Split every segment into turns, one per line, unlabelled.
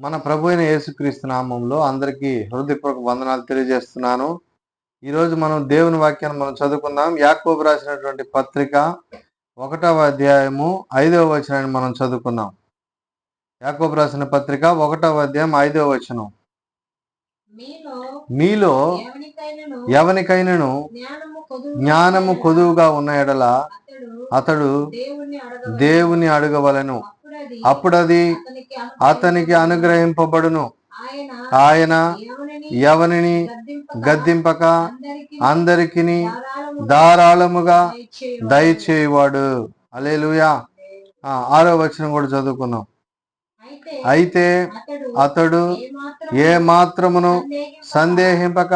మన ప్రభు అయిన యేసుక్రీస్తు నామంలో అందరికీ హృదయపూర్వక వందనాలు తెలియజేస్తున్నాను. ఈరోజు మనం దేవుని వాక్యాన్ని మనం చదువుకుందాం. యాకోబు రాసినటువంటి పత్రిక ఒకటవ అధ్యాయము ఐదవ వచనాన్ని మనం చదువుకుందాం. యాకోబు రాసిన పత్రిక ఒకటవ అధ్యాయం ఐదవ వచనం.
మీలో ఎవనికైనను జ్ఞానము కొదువుగా
ఉన్న ఎడల
అతడు.
దేవుని అడగవలెను.
అప్పుడది
అప్పుడది
అతనికి
అనుగ్రహింపబడును.
ఆయన ఎవనిని గద్దింపక అందరికీ
అందరికిని
ధారాళముగా దయచేయువాడు.
అలేలుయా ఆరో వచనం కూడా చదువుకుందాం.
అయితే అతడు
ఏ మాత్రమును
సందేహింపక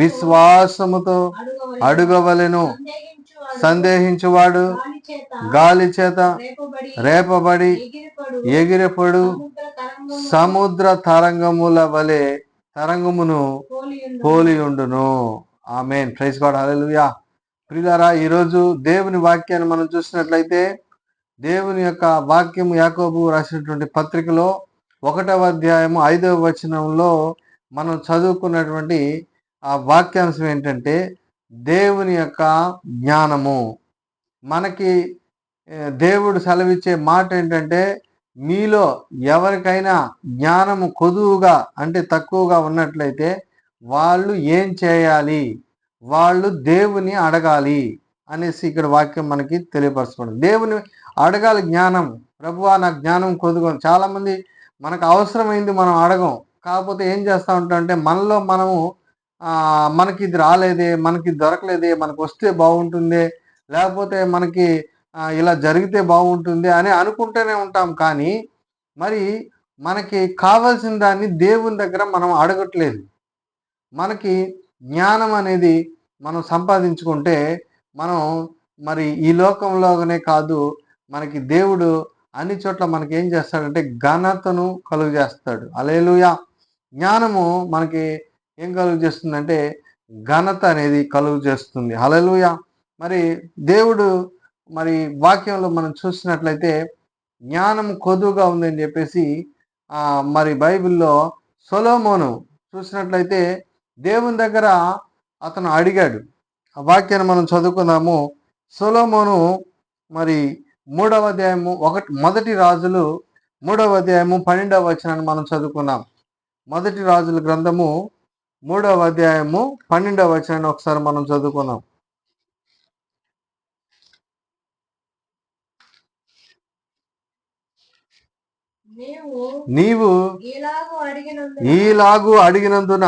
విశ్వాసముతో అడుగవలెను. సందేహించువాడు గాలి చేత రేపబడి ఎగిరిపడు. సముద్ర
తరంగముల వలె తరంగమును
పోలియుండును.
పోలియుండును ఆమెన్. Praise God. హలెలుయా ప్రియులారా ఈరోజు దేవుని వాక్యాన్ని మనం చూసినట్లయితే దేవుని యొక్క వాక్యం యాకోబు రాసినటువంటి పత్రికలో ఒకటవ అధ్యాయము ఐదవ వచనంలో మనం చదువుకున్నటువంటి ఆ వాక్యాంశం ఏంటంటే దేవుని యొక్క జ్ఞానము. మనకి దేవుడు సెలవిచ్చే మాట ఏంటంటే మీలో ఎవరికైనా జ్ఞానము కొదువుగా అంటే తక్కువగా ఉన్నట్లయితే వాళ్ళు ఏం చేయాలి? వాళ్ళు దేవుని అడగాలి అనేసి ఇక్కడ వాక్యం మనకి తెలియపరచబడింది దేవుని అడగాలి జ్ఞానం. ప్రభువా నాకు జ్ఞానం కొదుగం చాలామంది మనకు అవసరమైంది మనం అడగం. కాకపోతే ఏం చేస్తూ ఉంటాం అంటే మనలో మనము మనకి ఇది రాలేదే మనకి దొరకలేదే మనకు వస్తే బాగుంటుందే లేకపోతే మనకి ఇలా జరిగితే బాగుంటుంది అని అనుకుంటూనే ఉంటాం కానీ మరి మనకి కావాల్సిన దాన్ని దేవుని దగ్గర మనం అడగట్లేదు. మనకి జ్ఞానం అనేది మనం సంపాదించుకుంటే మనం మరి ఈ లోకంలోనే కాదు మనకి దేవుడు అన్ని చోట్ల మనకి ఏం చేస్తాడంటే ఘనతను కలుగు చేస్తాడు అలేలుయా! జ్ఞానము మనకి ఏం కలుగు చేస్తుందంటే ఘనత అనేది కలుగు చేస్తుంది. హలలుయ మరి దేవుడు మరి వాక్యంలో మనం చూసినట్లయితే జ్ఞానం కొదువుగా ఉందని చెప్పేసి మరి బైబిల్లో సొలోమోను చూసినట్లయితే దేవుని దగ్గర అతను అడిగాడు. ఆ వాక్యాన్ని మనం చదువుకుందాము. సొలోమోను మరి మూడవ అధ్యాయము ఒకటి మొదటి రాజులు మూడవ అధ్యాయము పన్నెండవ వచనాన్ని మనం చదువుకున్నాం మొదటి రాజుల గ్రంథము మూడవ అధ్యాయము పన్నెండవ వచనాన్ని ఒకసారి మనం చదువుకుందాం.
నీవు ఈలాగు అడిగినందున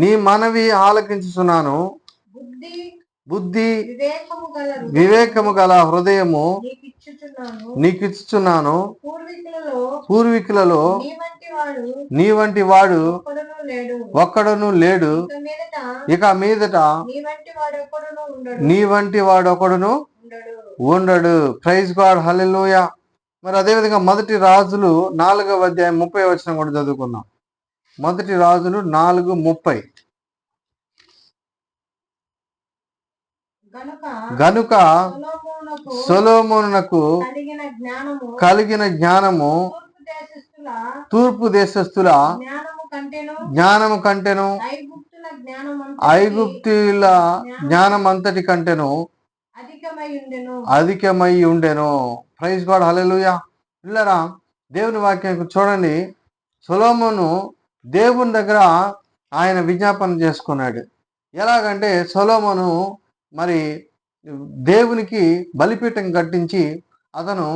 నీ మనవి ఆలకించుచున్నాను. బుద్ధి వివేకము గల హృదయము నీకిచ్చుచున్నాను
నీకిచ్చుచున్నాను.
పూర్వీకులలో నీ వంటి వాడు ఒక్కడును లేడు. ఇక మీదట నీ వంటి వాడు
ఒకడును
ఉండడు.
ప్రైజ్ గాడ్ హల్లెలూయా మరి అదేవిధంగా మొదటి రాజులు నాలుగవ అధ్యాయం ముప్పై వచ్చిన కూడా చదువుకుందాం. మొదటి రాజులు నాలుగు ముప్పై.
గనుక
సొలోమోనునకు
కలిగిన జ్ఞానము తూర్పు దేశస్థుల జ్ఞానము కంటేను ఐగుప్తుల
జ్ఞానం అంతటి కంటెను
అధికమై ఉండెను.
ప్రైజ్ గాడ్ హల్లెలూయా పిల్లరా దేవుని వాక్యం చూడండి. సొలోమోను దేవుని దగ్గర ఆయన విజ్ఞాపన చేసుకున్నాడు. ఎలాగంటే సొలోమోను మరి దేవునికి బలిపీఠం కట్టించి అతను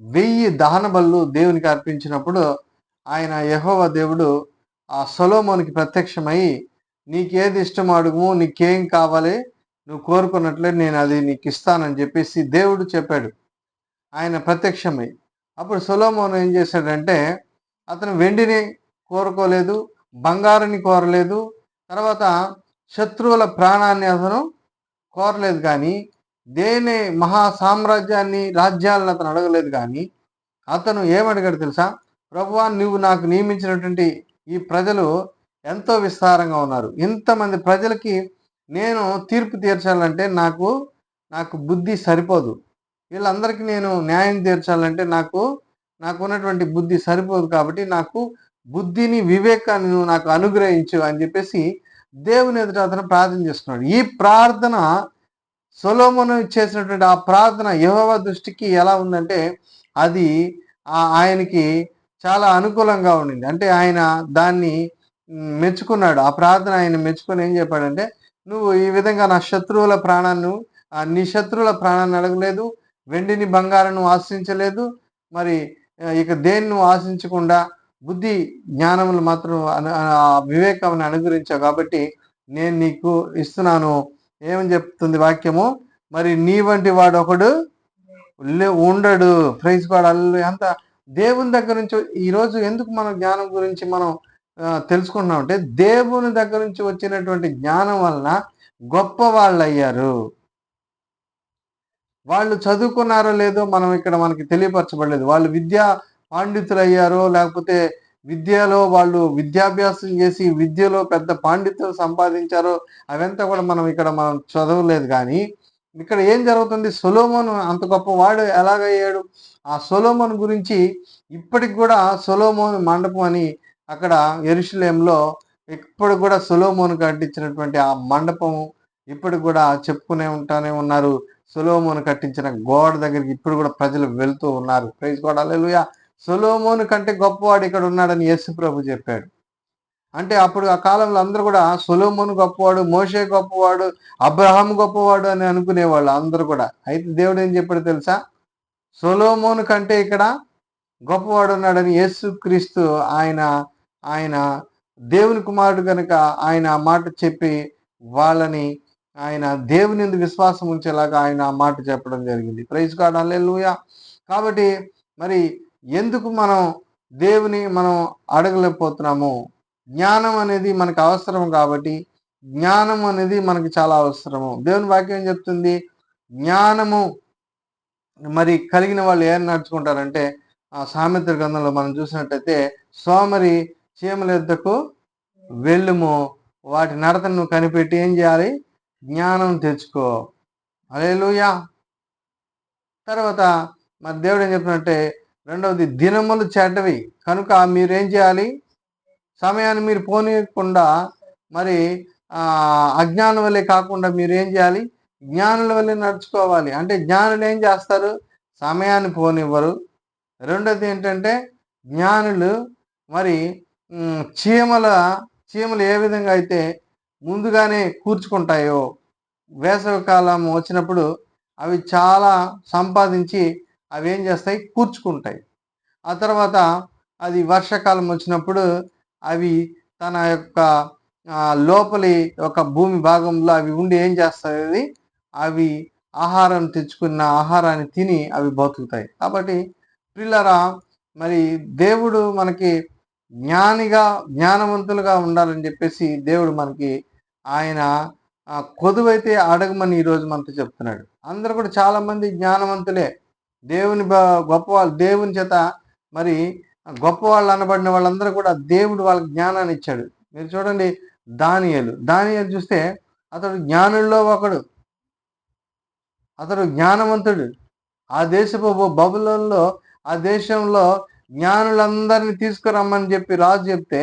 వెయ్యి దహన బళ్ళు దేవునికి అర్పించినప్పుడు ఆయన యహోవ దేవుడు ఆ సొలోమోనికి ప్రత్యక్షమై నీకేది ఇష్టం అడుగుము నీకేం కావాలి నువ్వు కోరుకున్నట్లే నేను అది నీకు ఇస్తానని చెప్పేసి దేవుడు చెప్పాడు. ఆయన ప్రత్యక్షమై. అప్పుడు సొలోమోను ఏం చేశాడంటే అతను వెండిని కోరుకోలేదు బంగారాన్ని కోరలేదు తర్వాత శత్రువుల ప్రాణాన్ని అతను కోరలేదు కానీ దేని మహా సామ్రాజ్యాన్ని రాజ్యాలను అతను అడగలేదు కానీ అతను ఏమడిగాడు తెలుసా? ప్రభువా నువ్వు నాకు నియమించినటువంటి ఈ ప్రజలు ఎంతో విస్తారంగా ఉన్నారు. ఇంతమంది ప్రజలకి నేను తీర్పు తీర్చాలంటే నాకు నాకు బుద్ధి సరిపోదు. వీళ్ళందరికీ నేను న్యాయం తీర్చాలంటే నాకు నాకు ఉన్నటువంటి బుద్ధి సరిపోదు కాబట్టి నాకు బుద్ధిని వివేకాన్ని నువ్వు నాకు అనుగ్రహించు అని చెప్పేసి దేవుని ఎదుట అతను ప్రార్థన చేస్తున్నాడు ఈ ప్రార్థన సొలోమోను చేసినటువంటి ఆ ప్రార్థన యహోవ దృష్టికి ఎలా ఉందంటే అది ఆయనకి చాలా అనుకూలంగా ఉండింది. అంటే ఆయన దాన్ని మెచ్చుకున్నాడు. ఆ ప్రార్థన ఆయన మెచ్చుకొని ఏం చెప్పాడంటే నువ్వు ఈ విధంగా నా శత్రువుల ప్రాణాన్ని నీ శత్రువుల ప్రాణాన్ని అడగలేదు వెండిని బంగారం ఆశించలేదు మరి ఇక దేన్ని ఆశించకుండా బుద్ధి జ్ఞానములు మాత్రం వివేకాన్ని ఆ అనుగ్రహించావు కాబట్టి నేను నీకు ఇస్తున్నాను. ఏమని చెప్తుంది వాక్యము? మరి నీ వంటి వాడు ఒకడు లే- ఉండడు. ప్రైజ్ అల్లు అంత దేవుని దగ్గర నుంచి ఈరోజు ఎందుకు మన జ్ఞానం గురించి మనం తెలుసుకుంటున్నాం అంటే దేవుని దగ్గర నుంచి వచ్చినటువంటి జ్ఞానం వలన గొప్ప వాళ్ళు అయ్యారు. వాళ్ళు చదువుకున్నారో లేదో మనం ఇక్కడ మనకి తెలియపరచబడలేదు. వాళ్ళు విద్యా పాండితులు అయ్యారో లేకపోతే విద్యలో వాళ్ళు విద్యాభ్యాసం చేసి విద్యలో పెద్ద పాండిత్యం సంపాదించారో అవంతా కూడా మనం ఇక్కడ మనం చదవలేదు కానీ ఇక్కడ ఏం జరుగుతుంది? సొలోమోను అంత గొప్ప వాడు ఎలాగయ్యాడు? ఆ సొలోమోన్ గురించి ఇప్పటికి కూడా సొలోమోన్ మండపం అని అక్కడ ఎరుషులేంలో ఇప్పుడు కూడా సొలోమోను కట్టించినటువంటి ఆ మండపము ఇప్పటికి కూడా చెప్పుకునే ఉంటానే ఉన్నారు. సొలోమోను కట్టించిన గోడ దగ్గరికి ఇప్పుడు కూడా ప్రజలు వెళ్తూ ఉన్నారు. ప్రైజ్ కూడా అల్లెలుయా సొలోమోను కంటే గొప్పవాడు ఇక్కడ ఉన్నాడని యేసు ప్రభు చెప్పాడు. అంటే అప్పుడు ఆ కాలంలో అందరూ కూడా సొలోమోను గొప్పవాడు మోషే గొప్పవాడు అబ్రహాం గొప్పవాడు అని అనుకునేవాళ్ళు అందరూ కూడా. అయితే దేవుడు ఏం చెప్పాడు తెలుసా? సొలోమోను కంటే ఇక్కడ గొప్పవాడు ఉన్నాడని యేసుక్రీస్తు ఆయన ఆయన దేవుని కుమారుడు కనుక ఆయన ఆ మాట చెప్పి వాళ్ళని ఆయన దేవుని విశ్వాసం ఉంచేలాగా ఆయన ఆ మాట చెప్పడం జరిగింది. ప్రైజ్ కాడాలి కాబట్టి మరి ఎందుకు మనం దేవుని మనం అడగలేకపోతున్నాము? జ్ఞానం అనేది మనకు అవసరం కాబట్టి జ్ఞానం అనేది మనకి చాలా అవసరము. దేవుని వాక్యం చెప్తుంది? జ్ఞానము మరి కలిగిన వాళ్ళు ఏం నడుచుకుంటారంటే ఆ సామెత్ర గ్రంథంలో మనం చూసినట్టయితే సోమరి చీమలెద్దకు వెళ్ళుము. వాటి నడతను నువ్వు కనిపెట్టి ఏం చేయాలి? జ్ఞానం తెచ్చుకో. అలేలుయా తర్వాత మరి దేవుడు ఏం చెప్తున్నట్టే రెండవది దినములు చెడ్డవి. కనుక మీరేం చేయాలి? సమయాన్ని మీరు పోనీయకుండా మరి అజ్ఞానం వల్లే కాకుండా మీరు ఏం చేయాలి? జ్ఞానుల వల్లే నడుచుకోవాలి. అంటే జ్ఞానులు ఏం చేస్తారు? సమయాన్ని పోనివ్వరు. రెండోది ఏంటంటే జ్ఞానులు మరి చీమల చీమలు ఏ విధంగా అయితే ముందుగానే కూర్చుకుంటాయో వేసవి కాలం వచ్చినప్పుడు అవి చాలా సంపాదించి అవి ఏం చేస్తాయి? కూర్చుకుంటాయి. ఆ తర్వాత అది వర్షాకాలం వచ్చినప్పుడు అవి తన యొక్క లోపలి ఒక భూమి భాగంలో అవి ఉండి ఏం చేస్తాయి? అది అవి ఆహారం తెచ్చుకున్న ఆహారాన్ని తిని అవి బతుకుతాయి. కాబట్టి పిల్లరా మరి దేవుడు మనకి జ్ఞానిగా జ్ఞానవంతులుగా ఉండాలని చెప్పేసి దేవుడు మనకి ఆయన కొదువైతే అడగమని ఈరోజు మనతో చెప్తున్నాడు. అందరూ కూడా చాలామంది జ్ఞానవంతులే. దేవుని గొప్ప వాళ్ళు దేవుని చేత మరి గొప్ప వాళ్ళు అనబడిన వాళ్ళందరూ కూడా దేవుడు వాళ్ళకి జ్ఞానాన్ని ఇచ్చాడు. మీరు చూడండి దానియలు. దానియలు చూస్తే అతడు జ్ఞానుల్లో ఒకడు. అతడు జ్ఞానవంతుడు. ఆ దేశపు బబులంలో ఆ దేశంలో జ్ఞానులందరినీ తీసుకురమ్మని చెప్పి రాజు చెప్తే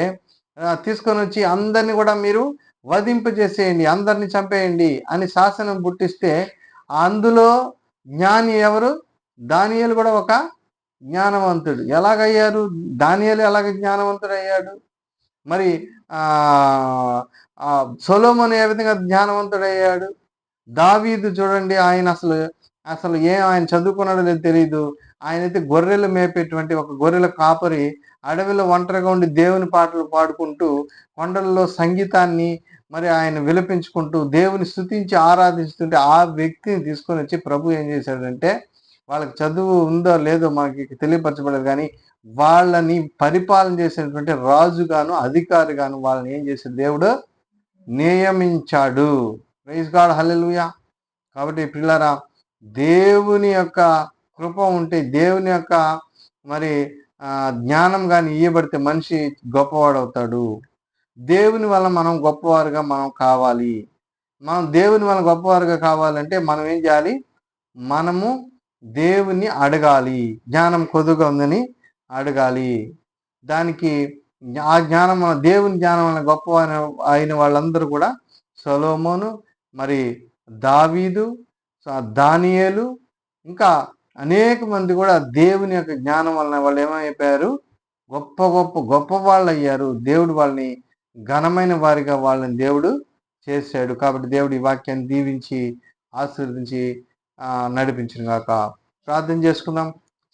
తీసుకొని వచ్చి అందరినీ కూడా మీరు వధింపజేసేయండి అందరిని చంపేయండి అని శాసనం పుట్టిస్తే అందులో జ్ఞాని ఎవరు? దానియలు కూడా ఒక జ్ఞానవంతుడు. ఎలాగయ్యారు దానియలు ఎలాగ జ్ఞానవంతుడు అయ్యాడు మరి సొలోమన్ ఏ విధంగా జ్ఞానవంతుడు అయ్యాడు దావీదు చూడండి ఆయన అసలు అసలు ఏం ఆయన చదువుకున్నాడో లేదు తెలియదు ఆయన అయితే గొర్రెలు మేపేటువంటి ఒక గొర్రెల కాపరి అడవిలో ఒంటరిగా ఉండి దేవుని పాటలు పాడుకుంటూ కొండల్లో సంగీతాన్ని మరి ఆయన విలపించుకుంటూ దేవుని స్తుతించి ఆరాధిస్తుంటే ఆ వ్యక్తిని తీసుకొని వచ్చి ప్రభు ఏం చేశాడంటే వాళ్ళకి చదువు ఉందో లేదో మనకి తెలియపరచబడదు కానీ వాళ్ళని పరిపాలన చేసినటువంటి రాజుగాను అధికారిగాను వాళ్ళని ఏం చేశాడు దేవుడు నియమించాడు. ప్రైజ్ గాడ్ హల్లెలుయా కాబట్టి పిల్లరా దేవుని యొక్క కృప ఉంటే దేవుని యొక్క మరి జ్ఞానం కానీ ఇయ్యబడితే మనిషి గొప్పవాడవుతాడు దేవుని వల్ల మనం గొప్పవారుగా మనం కావాలి. మనం దేవుని వల్ల గొప్పవారుగా కావాలంటే మనం ఏం చేయాలి? మనము దేవుని అడగాలి. జ్ఞానం కొద్దుగా ఉందని అడగాలి. దానికి ఆ జ్ఞానం దేవుని జ్ఞానం వలన గొప్ప అయిన వాళ్ళందరూ కూడా సొలోమోను మరి దావీదు దానియేలు ఇంకా అనేక మంది కూడా దేవుని యొక్క జ్ఞానం వలన వాళ్ళు ఏమైపోయారు? గొప్ప గొప్ప గొప్ప వాళ్ళు అయ్యారు. దేవుడు వాళ్ళని ఘనమైన వారిగా వాళ్ళని దేవుడు చేశాడు. కాబట్టి దేవుడు ఈ వాక్యాన్ని దీవించి ఆశీర్వదించి నడిపించిన గాక ప్రార్థన చేసుకుందాం.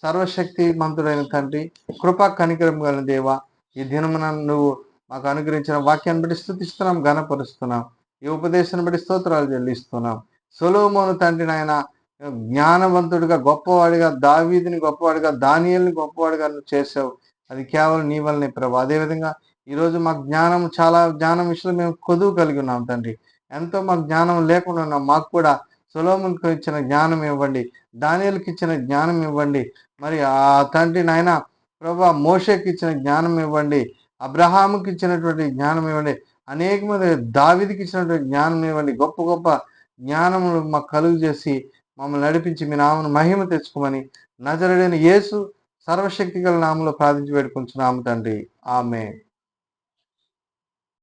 సర్వశక్తి మంతుడైన తండ్రి కృపా కనికరం గల దేవ ఈ దినమున నువ్వు మాకు అనుగ్రహించిన వాక్యాన్ని బట్టి స్థుతిస్తున్నాం ఘనపరుస్తున్నాం. ఈ ఉపదేశాన్ని బట్టి స్తోత్రాలు చెల్లిస్తున్నాం. సొలోమోను తండ్రి నాయన జ్ఞానవంతుడిగా గొప్పవాడిగా దావీదిని గొప్పవాడిగా దానియల్ని గొప్పవాడిగా నువ్వు చేసావు అది కేవలం నీ వల్లనే ప్రభు. అదేవిధంగా ఈరోజు మాకు జ్ఞానం చాలా జ్ఞానం విషయంలో మేము కొదువు కలిగి ఉన్నాం తండ్రి. ఎంతో మాకు జ్ఞానం లేకుండా ఉన్నాం. మాకు కూడా సొలోమునికి ఇచ్చిన జ్ఞానం ఇవ్వండి. దానియలకు ఇచ్చిన జ్ఞానం ఇవ్వండి. మరి ఆ తండ్రి నాయన ప్రభా మోషకి ఇచ్చిన జ్ఞానం ఇవ్వండి. అబ్రహాముకి ఇచ్చినటువంటి జ్ఞానం ఇవ్వండి. అనేక మంది దావిదికి ఇచ్చినటువంటి జ్ఞానం ఇవ్వండి. గొప్ప గొప్ప జ్ఞానములు మాకు కలుగు చేసి మమ్మల్ని నడిపించి మీ నామను మహిమ తెచ్చుకోమని నజరుడైన యేసు సర్వశక్తి గల నామంలో ప్రార్థించి పెట్టుకుంటున్నాము తండ్రి. ఆమె